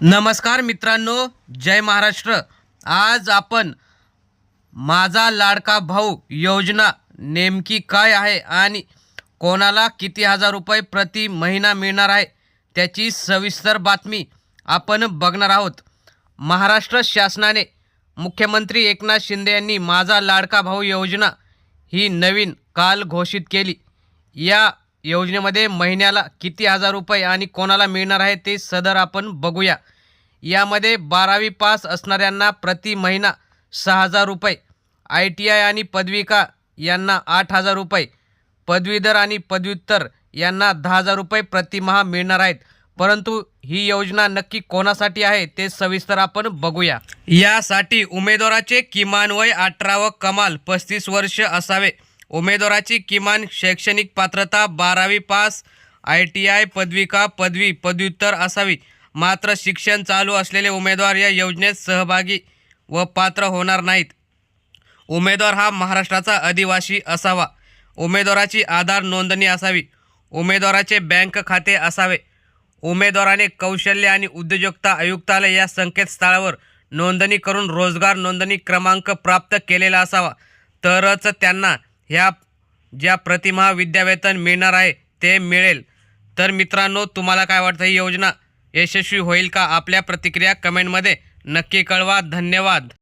नमस्कार मित्रांनो जय महाराष्ट्र. आज आपण माझा लाडका भाऊ योजना नेमकी काय आहे आणि कोणाला किती हजार रुपये प्रति महिना मिळणार आहे त्याची सविस्तर बातमी आपण बघणार आहोत. महाराष्ट्र शासनाने मुख्यमंत्री एकनाथ शिंदे यांनी माझा लाडका भाऊ योजना ही नवीन काल घोषित केली. या योजनेमध्ये महिन्याला किती हजार रुपये आणि कोणाला मिळणार आहे ते सदर आपण बघूया. यामध्ये बारावी पास असणाऱ्यांना प्रति महिना सहा हजार रुपये आय टी आय आणि पदविका यांना आठ हजार रुपये पदवीधर आणि पदव्युत्तर यांना दहा हजार रुपये प्रतिमहा मिळणार आहेत. परंतु ही योजना नक्की कोणासाठी आहे ते सविस्तर आपण बघूया. यासाठी उमेदवाराचे किमान वय अठरा व कमाल पस्तीस वर्ष असावे. उमेदवाराची किमान शैक्षणिक पात्रता बारावी पास आय टी आय पदविका पदवी पदव्युत्तर असावी. मात्र शिक्षण चालू असलेले उमेदवार या योजनेत सहभागी व पात्र होणार नाहीत. उमेदवार हा महाराष्ट्राचा आदिवासी असावा. उमेदवाराची आधार नोंदणी असावी. उमेदवाराचे बँक खाते असावे. उमेदवाराने कौशल्य आणि उद्योजकता आयुक्तालय या संकेतस्थळावर नोंदणी करून रोजगार नोंदणी क्रमांक प्राप्त केलेला असावा. तरच त्यांना ह्या ज्या प्रतिमा विद्यावेतन मिळणार आहे ते मिळेल. तर मित्रांनो तुम्हाला काय वाटतं? ही योजना यशस्वी होईल का? आपल्या प्रतिक्रिया कमेंटमध्ये नक्की कळवा. धन्यवाद.